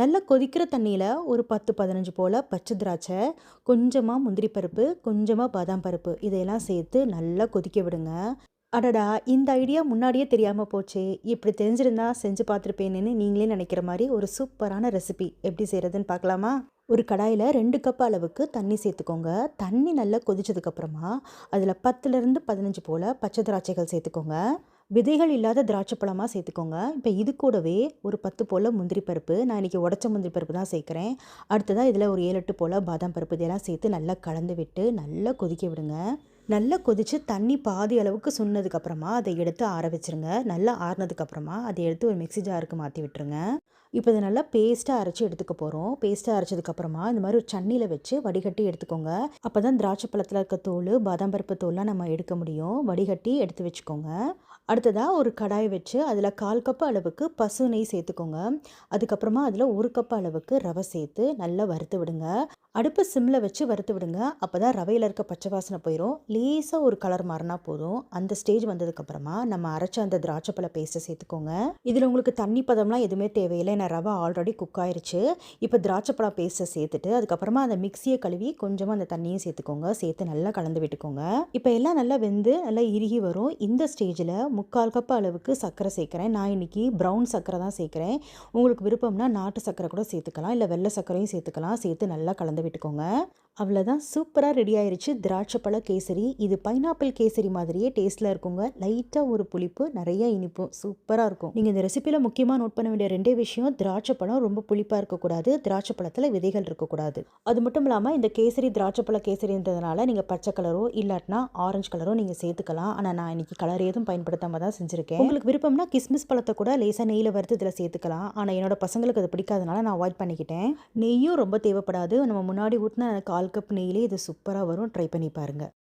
நல்லா கொதிக்கிற தண்ணியில் ஒரு பத்து பதினஞ்சு போல் பச்சை திராட்சை கொஞ்சமாக முந்திரி பருப்பு கொஞ்சமாக பாதாம் பருப்பு இதையெல்லாம் சேர்த்து நல்லா கொதிக்க விடுங்க. அடடா இந்த ஐடியா முன்னாடியே தெரியாமல் போச்சே. இப்படி தெரிஞ்சிருந்தா செஞ்சு பார்த்துருப்பேன்னு நீங்களே நினைக்கிற மாதிரி ஒரு சூப்பரான ரெசிபி எப்படி செய்கிறதுன்னு பார்க்கலாமா? ஒரு கடாயில் ரெண்டு கப் அளவுக்கு தண்ணி சேர்த்துக்கோங்க. தண்ணி நல்லா கொதிச்சதுக்கப்புறமா அதில் பத்துலேருந்து பதினஞ்சு போல் பச்சை திராட்சைகள் சேர்த்துக்கோங்க. விதைகள் இல்லாத திராட்சை பழமாக சேர்த்துக்கோங்க. இப்போ இது கூடவே ஒரு பத்து போல் முந்திரி பருப்பு. நான் இன்றைக்கி உடச்ச முந்திரி பருப்பு தான் சேர்க்குறேன். அடுத்ததாக இதில் ஒரு ஏழு எட்டு போல் பாதாம் பருப்பு இதெல்லாம் சேர்த்து நல்லா கலந்து விட்டு நல்லா கொதிக்க விடுங்க. நல்லா கொதித்து தண்ணி பாதி அளவுக்கு சுண்ணதுக்கப்புறமா அதை எடுத்து ஆற வச்சுருங்க. நல்லா ஆறினதுக்கப்புறமா அதை எடுத்து ஒரு மிக்சி ஜாருக்கு மாற்றி விட்டுருங்க. இப்போ இதை நல்லா பேஸ்ட்டாக அரைச்சி எடுத்துக்க போகிறோம் பேஸ்ட்டாக அரைச்சதுக்கப்புறமா இந்த மாதிரி ஒரு சன்னியில் வச்சு வடிகட்டி எடுத்துக்கோங்க. அப்போ தான் திராட்சை பழத்தில் இருக்க தோல் பாதாம் பருப்பு தோல்லாம் நம்ம எடுக்க முடியும். வடிகட்டி எடுத்து வச்சுக்கோங்க. அடுத்ததாக ஒரு கடாய் வச்சு அதில் கால் கப் அளவுக்கு பசு நெய் சேர்த்துக்கோங்க. அதுக்கப்புறமா அதில் ஒரு கப் அளவுக்கு ரவை சேர்த்து நல்லா வறுத்து விடுங்க. அடுப்பு சிம்மில் வச்சு வறுத்து விடுங்க. அப்போ தான் ரவையில் இருக்க பச்சை வாசனை போயிடும் லேசாக ஒரு கலர் மாறினா போதும். அந்த ஸ்டேஜ் வந்ததுக்கப்புறமா நம்ம அரைச்ச அந்த திராட்சைப்பழ பேஸ்ட்டை சேர்த்துக்கோங்க. இதில் உங்களுக்கு தண்ணி பதம்லாம் எதுவுமே தேவையில்லை. நான் ரவை ஆல்ரெடி குக் ஆயிடுச்சு இப்போ திராட்சைப்பழ பேஸ்ட்டை சேர்த்துட்டு அதுக்கப்புறமா அந்த மிக்சியை கழுவி கொஞ்சமாக அந்த தண்ணியும் சேர்த்துக்கோங்க. சேர்த்து நல்லா கலந்து விட்டுக்கோங்க. இப்போ எல்லாம் நல்லா வெந்து நல்லா இறுகி வரும். இந்த ஸ்டேஜில் முக்கால் கப் அளவுக்கு சர்க்கரை சேர்க்குறேன். நான் இன்றைக்கி ப்ரௌன் சர்க்கரை தான் சேர்க்குறேன். உங்களுக்கு விருப்பம்னா நாட்டு சர்க்கரை கூட சேர்த்துக்கலாம். இல்லை வெள்ளை சர்க்கரையும் சேர்த்துக்கலாம். சேர்த்து நல்லா கலந்து விட்டுக்கோங்க. அவ்வளோதான் சூப்பராக ரெடி ஆயிடுச்சு திராட்சைப்பழ கேசரி. இது பைனாப்பிள் கேசரி மாதிரியே டேஸ்ட்டில் இருக்குங்க. லைட்டாக ஒரு புளிப்பு நிறைய இனிப்பும் சூப்பராக இருக்கும். நீங்கள் இந்த ரெசிப்பியில் முக்கியமாக நோட் பண்ண வேண்டிய ரெண்டே விஷயம் திராட்சை பழம் ரொம்ப புளிப்பாக இருக்கக்கூடாது. திராட்சை பழத்தில் விதைகள் இருக்கக்கூடாது. அது மட்டும் இல்லாமல் இந்த கேசரி திராட்சைப்பழ கேசரின்றதுனால நீங்கள் பச்சை கலரோ இல்லாட்டினா ஆரஞ்சு கலரோ நீங்கள் சேர்த்துக்கலாம். ஆனால் நான் இன்றைக்கி கலர் எதுவும் பயன்படுத்தாமல் தான் செஞ்சுருக்கேன். உங்களுக்கு விருப்பம்னா கிஸ்மிஸ் பழத்தை கூட லேசாக நெய்யில் வறுத்து இதில் சேர்த்துக்கலாம். ஆனால் என்னோட பசங்களுக்கு அது பிடிக்காதனால நான் அவாய்ட் பண்ணிக்கிட்டேன். நெய்யும் ரொம்ப தேவைப்படாது. நம்ம முன்னாடி ஊற்றின கால் கப் நெய்யிலே இது சூப்பராக வரும். ட்ரை பண்ணி பாருங்கள்